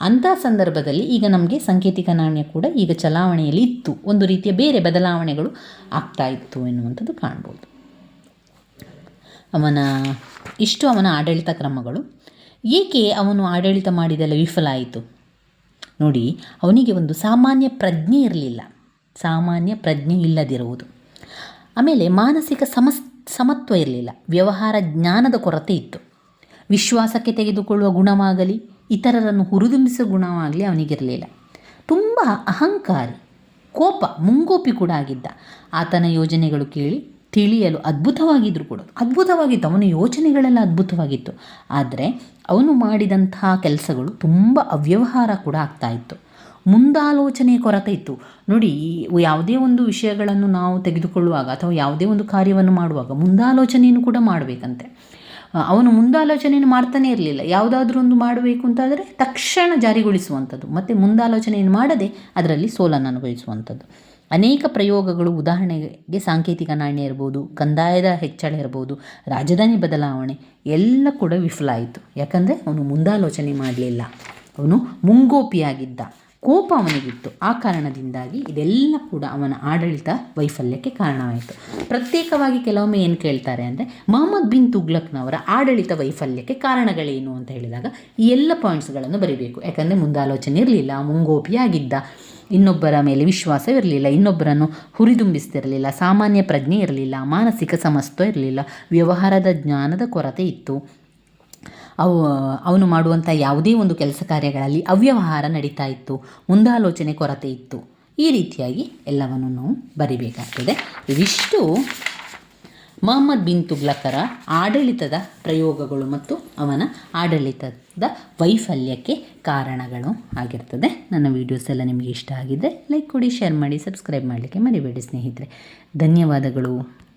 ಅಂಥ ಸಂದರ್ಭದಲ್ಲಿ ಈಗ ನಮಗೆ ಸಾಂಕೇತಿಕ ನಾಣ್ಯ ಕೂಡ ಈಗ ಚಲಾವಣೆಯಲ್ಲಿ ಇತ್ತು. ಒಂದು ರೀತಿಯ ಬೇರೆ ಬದಲಾವಣೆಗಳು ಆಗ್ತಾ ಇತ್ತು ಎನ್ನುವಂಥದ್ದು ಕಾಣ್ಬೋದು. ಅವನ, ಇಷ್ಟು ಅವನ ಆಡಳಿತ ಕ್ರಮಗಳು. ಏಕೆ ಅವನು ಆಡಳಿತ ಮಾಡಿದೆಲ್ಲ ವಿಫಲ ಆಯಿತು? ನೋಡಿ, ಅವನಿಗೆ ಒಂದು ಸಾಮಾನ್ಯ ಪ್ರಜ್ಞೆ ಇರಲಿಲ್ಲ. ಸಾಮಾನ್ಯ ಪ್ರಜ್ಞೆ ಇಲ್ಲದಿರುವುದು. ಆಮೇಲೆ ಮಾನಸಿಕ ಸಮಸ್, ಸಮತ್ವ ಇರಲಿಲ್ಲ. ವ್ಯವಹಾರ ಜ್ಞಾನದ ಕೊರತೆ ಇತ್ತು. ವಿಶ್ವಾಸಕ್ಕೆ ತೆಗೆದುಕೊಳ್ಳುವ ಗುಣವಾಗಲಿ, ಇತರರನ್ನು ಹುರಿದುಂಬಿಸುವ ಗುಣವಾಗಲಿ ಅವನಿಗಿರಲಿಲ್ಲ. ತುಂಬ ಅಹಂಕಾರಿ, ಕೋಪ, ಮುಂಗೋಪಿ ಕೂಡ ಆಗಿದ್ದ. ಆತನ ಯೋಜನೆಗಳು ಕೇಳಿ ತಿಳಿಯಲು ಅದ್ಭುತವಾಗಿದ್ದರೂ ಕೂಡ ಅದ್ಭುತವಾಗಿತ್ತು ಅವನ ಯೋಚನೆಗಳೆಲ್ಲ ಅದ್ಭುತವಾಗಿತ್ತು. ಆದರೆ ಅವನು ಮಾಡಿದಂತಹ ಕೆಲಸಗಳು ತುಂಬ ಅವ್ಯವಹಾರ ಕೂಡ ಆಗ್ತಾ ಇತ್ತು. ಮುಂದಾಲೋಚನೆಯ ಕೊರತೆ ಇತ್ತು. ನೋಡಿ ಯಾವುದೇ ಒಂದು ವಿಷಯಗಳನ್ನು ನಾವು ತೆಗೆದುಕೊಳ್ಳುವಾಗ ಅಥವಾ ಯಾವುದೇ ಒಂದು ಕಾರ್ಯವನ್ನು ಮಾಡುವಾಗ ಮುಂದಾಲೋಚನೆಯನ್ನು ಕೂಡ ಮಾಡಬೇಕಂತೆ. ಅವನು ಮುಂದಾಲೋಚನೆಯನ್ನು ಮಾಡ್ತಾನೆ ಇರಲಿಲ್ಲ. ಯಾವುದಾದ್ರೂ ಒಂದು ಮಾಡಬೇಕು ಅಂತಾದರೆ ತಕ್ಷಣ ಜಾರಿಗೊಳಿಸುವಂಥದ್ದು. ಮತ್ತು ಮುಂದಾಲೋಚನೆಯನ್ನು ಮಾಡದೆ ಅದರಲ್ಲಿ ಸೋಲನ್ನು ಅನುಭವಿಸುವಂಥದ್ದು. ಅನೇಕ ಪ್ರಯೋಗಗಳು ಉದಾಹರಣೆಗೆ ಸಾಂಕೇತಿಕ ನಾಣ್ಯ ಇರ್ಬೋದು, ಕಂದಾಯದ ಹೆಚ್ಚಳ ಇರ್ಬೋದು, ರಾಜಧಾನಿ ಬದಲಾವಣೆ ಎಲ್ಲ ಕೂಡ ವಿಫಲ ಆಯಿತು. ಯಾಕಂದರೆ ಅವನು ಮುಂದಾಲೋಚನೆ ಮಾಡಲಿಲ್ಲ. ಅವನು ಮುಂಗೋಪಿಯಾಗಿದ್ದ. ಕೋಪ ಅವನಿಗಿತ್ತು. ಆ ಕಾರಣದಿಂದಾಗಿ ಇದೆಲ್ಲ ಕೂಡ ಅವನ ಆಡಳಿತ ವೈಫಲ್ಯಕ್ಕೆ ಕಾರಣವಾಯಿತು. ಪ್ರತ್ಯೇಕವಾಗಿ ಕೆಲವೊಮ್ಮೆ ಏನು ಕೇಳ್ತಾರೆ ಅಂದರೆ, ಮೊಹಮ್ಮದ್ ಬಿನ್ ತುಗ್ಲಕ್ನವರ ಆಡಳಿತ ವೈಫಲ್ಯಕ್ಕೆ ಕಾರಣಗಳೇನು ಅಂತ ಹೇಳಿದಾಗ ಈ ಎಲ್ಲ ಪಾಯಿಂಟ್ಸ್ಗಳನ್ನು ಬರೀಬೇಕು. ಯಾಕಂದರೆ ಮುಂದಾಲೋಚನೆ ಇರಲಿಲ್ಲ, ಮುಂಗೋಪಿಯಾಗಿದ್ದ. ಇನ್ನೊಬ್ಬರ ಮೇಲೆ ವಿಶ್ವಾಸವಿರಲಿಲ್ಲ ಇನ್ನೊಬ್ಬರನ್ನು ಹುರಿದುಂಬಿಸ್ತಿರಲಿಲ್ಲ, ಸಾಮಾನ್ಯ ಪ್ರಜ್ಞೆ ಇರಲಿಲ್ಲ, ಮಾನಸಿಕ ಸಮಸ್ತ ಇರಲಿಲ್ಲ, ವ್ಯವಹಾರದ ಜ್ಞಾನದ ಕೊರತೆ ಇತ್ತು. ಅವು, ಅವನು ಮಾಡುವಂಥ ಯಾವುದೇ ಒಂದು ಕೆಲಸ ಕಾರ್ಯಗಳಲ್ಲಿ ಅವ್ಯವಹಾರ ನಡೀತಾ ಇತ್ತು, ಮುಂದಾಲೋಚನೆ ಕೊರತೆ ಇತ್ತು. ಈ ರೀತಿಯಾಗಿ ಎಲ್ಲವನ್ನು ನಾವು ಬರಿಬೇಕಾಗ್ತದೆ. ಇವಿಷ್ಟು ಮೊಹಮ್ಮದ್ ಬಿನ್ ತುಗ್ಲಕರ ಆಡಳಿತದ ಪ್ರಯೋಗಗಳು ಮತ್ತು ಅವನ ಆಡಳಿತದ ವೈಫಲ್ಯಕ್ಕೆ ಕಾರಣಗಳು ಆಗಿರ್ತದೆ. ನನ್ನ ವೀಡಿಯೋಸ್ ಎಲ್ಲ ನಿಮಗೆ ಇಷ್ಟ ಆಗಿದ್ದರೆ ಲೈಕ್ ಕೊಡಿ ಶೇರ್ ಮಾಡಿ ಸಬ್ಸ್ಕ್ರೈಬ್ ಮಾಡಲಿಕ್ಕೆ ಮರಿಬೇಡಿ ಸ್ನೇಹಿತರೆ. ಧನ್ಯವಾದಗಳು.